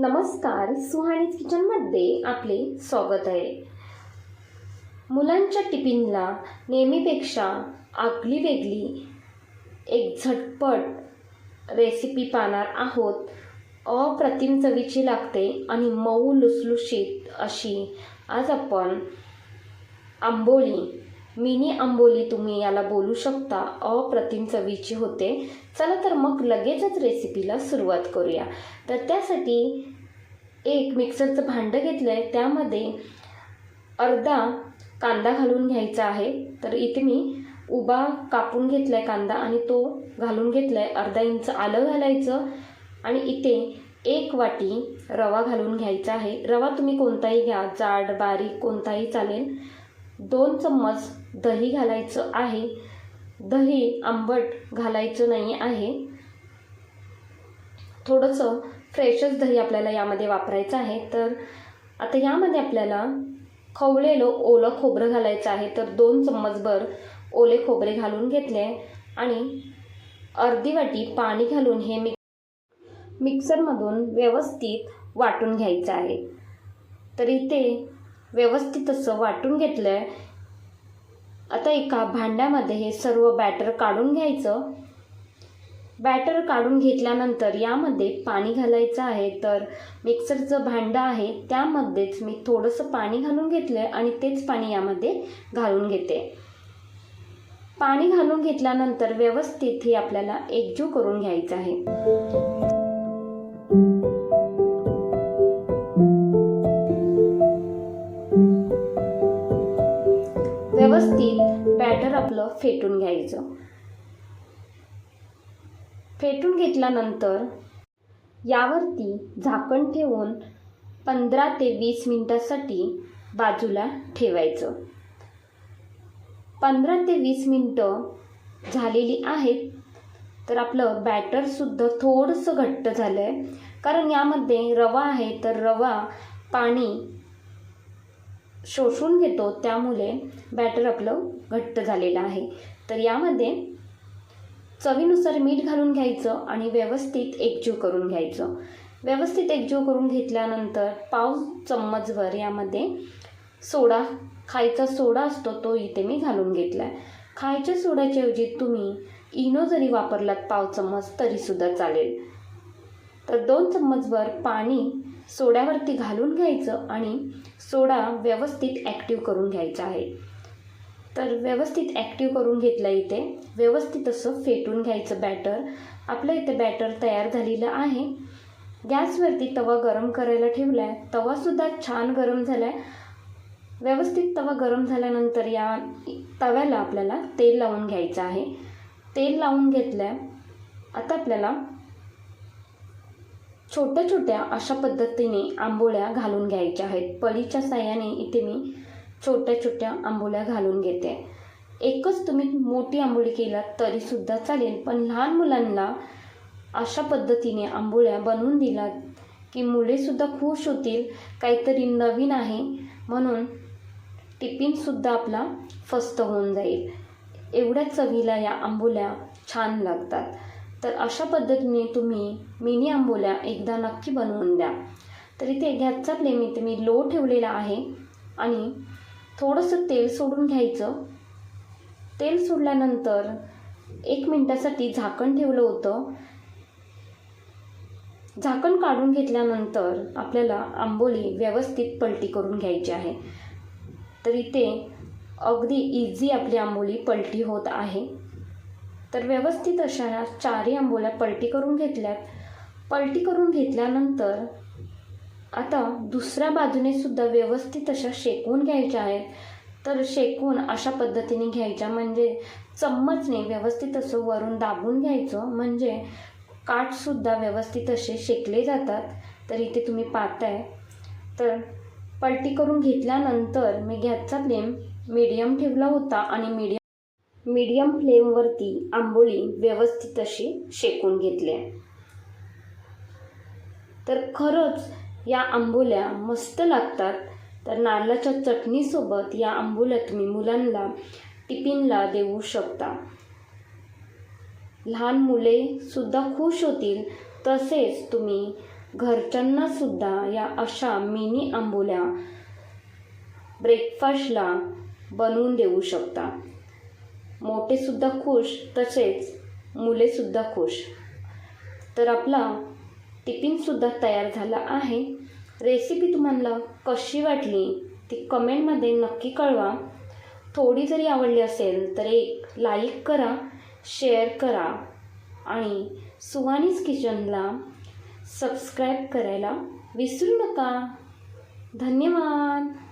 नमस्कार सुहाणीज किचनमध्ये आपले स्वागत आहे. मुलांच्या टिफिनला नेहमीपेक्षा आगली वेगळी एक झटपट रेसिपी पाहणार आहोत. अप्रतिम चवीची लागते आणि मऊ लुसलुशीत अशी. आज आपण आंबोळी मिनी आंबोली तुम्ही याला बोलू शकता. अप्रतिम चवीची होते. चला तर मग लगेचच रेसिपीला सुरुवात करूया. तर त्यासाठी एक मिक्सरचं भांडं घेतलं आहे त्यामध्ये अर्धा कांदा घालून घ्यायचा आहे. तर इथे मी उभा कापून घेतला आहे कांदा आणि तो घालून घेतला आहे अर्धा इंच आलं घालायचं आणि इथे एक वाटी रवा घालून घ्यायचा आहे. रवा तुम्ही कोणताही घ्या. जाड बारीक कोणताही चालेल. दोन चम्मच दही घालायचं आहे. दही आंबट घालायचं नाही आहे. थोडंसं फ्रेशच दही आपल्याला यामध्ये वापरायचं आहे. तर आता यामध्ये आपल्याला खवलेलं ओलं खोबरं घालायचं आहे. तर दोन चम्मचभर ओले खोबरे घालून घेतले आणि अर्धी वाटी पाणी घालून हे मिक मिक्सरमधून व्यवस्थित वाटून घ्यायचं आहे. तर इथे व्यवस्थित असं वाटून घेतलं आहे आता एका भांड्यामध्ये हे सर्व बॅटर काढून घ्यायचं. बॅटर काढून घेतल्यानंतर यामध्ये पाणी घालायचं आहे. तर मिक्सरचं भांडं आहे. त्यामध्येच मी थोडंसं पाणी घालून घेतलं आहे आणि तेच पाणी यामध्ये घालून घेते. पाणी घालून घेतल्यानंतर व्यवस्थित हे आपल्याला एकजीव करून घ्यायचं आहे. व्यवस्थित बॅटर आपलं फेटून घ्यायचं. फेटून घेतल्यानंतर यावरती झाकण ठेवून पंधरा ते वीस मिनटासाठी बाजूला ठेवायचं. पंधरा ते वीस मिनटं झालेली आहेत तर आपलं बॅटरसुद्धा थोडंसं घट्ट झालं आहे कारण यामध्ये रवा आहे तर रवा पाणी शोषून घेतो त्यामुळे बॅटर आपलं घट्ट झालेलं आहे. तर यामध्ये चवीनुसार मीठ घालून घ्यायचं आणि व्यवस्थित एकजीव करून घ्यायचं. व्यवस्थित एकजीव करून घेतल्यानंतर पाव चम्मचभर यामध्ये सोडा खायचा सोडा असतो तो इथे मी घालून घेतला आहे खायच्या सोड्याच्या ऐवजी तुम्ही इनो जरी वापरलात पाव चम्मच तरीसुद्धा चालेल. तर दोन चम्मचभर पाणी सोड्यावरती घालून घ्यायचं आणि सोडा व्यवस्थित ॲक्टिव्ह करून घ्यायचा आहे. तर व्यवस्थित ॲक्टिव्ह करून घेतलं इथे. व्यवस्थित असं फेटून घ्यायचं बॅटर आपलं इथे बॅटर तयार झालेलं आहे. गॅसवरती तवा गरम करायला ठेवला आहे तवासुद्धा छान गरम झाला आहे व्यवस्थित तवा गरम झाल्यानंतर या तव्याला आपल्याला तेल लावून घ्यायचं आहे. तेल लावून घेतलं आहे आता आपल्याला छोट्या छोट्या अशा पद्धतीने आंबोळ्या घालून घ्यायच्या आहेत. पळीच्या साह्याने इथे मी छोट्या छोट्या आंबोळ्या घालून घेते. एकच तुम्ही मोठी आंबोळी केलात तरीसुद्धा चालेल पण लहान मुलांना अशा पद्धतीने आंबोळ्या बनवून दिलात की मुलेसुद्धा खुश होतील काहीतरी नवीन आहे म्हणून टिफिनसुद्धा आपला फस्त होऊन जाईल. एवढ्या चवीला या आंबोल्या छान लागतात. तर अशा पद्धतीने तुम्ही मिनी आंबोल्या एकदा नक्की बनवून द्या. तर इथे गॅसचा फ्लेम इथे मी लो ठेवलेला आहे आणि थोडंसं तेल सोडून घ्यायचं. तेल सोडल्यानंतर एक मिनटासाठी झाकण ठेवलं होतं. झाकण काढून घेतल्यानंतर आपल्याला आंबोली व्यवस्थित पलटी करून घ्यायची आहे. तर इथे अगदी इझी आपली आंबोली पलटी होत आहे. तर व्यवस्थित अशा ह्या चारही आंबोल्या पलटी करून घेतल्यात. पलटी करून घेतल्यानंतर आता दुसऱ्या बाजूने सुद्धा व्यवस्थित अशा शेकवून घ्यायच्या आहेत. तर शेकून अशा पद्धतीने घ्यायच्या म्हणजे चम्मचने व्यवस्थित असं वरून दाबून घ्यायचं म्हणजे काठसुद्धा व्यवस्थित असे शेकले जातात. तर इथे तुम्ही पाहताय. तर पलटी करून घेतल्यानंतर मी गॅसचा फ्लेम मीडियम ठेवला होता आणि मीडियम मीडियम फ्लेमवरती आंबोळी व्यवस्थित अशी शेकून घेतली तर खरंच या आंबोल्या मस्त लागतात. तर नारळाच्या चटणीसोबत या आंबोल्या तुम्ही मुलांना टिफिनला देऊ शकता. लहान मुले सुद्धा खुश होतील. तसेच तुम्ही घरच्यांनासुद्धा या अशा मिनी आंबोल्या ब्रेकफास्टला बनवून देऊ शकता. मोठेसुद्धा खुश तसेच मुलेसुद्धा खुश. तर आपला टिफिनसुद्धा तयार झाला आहे. रेसिपी तुम्हाला कशी वाटली ती कमेंटमध्ये नक्की कळवा. थोडी जरी आवडली असेल तर एक लाईक करा शेअर करा. आणि सुवानीज किचनला सबस्क्राईब करायला विसरू नका. धन्यवाद!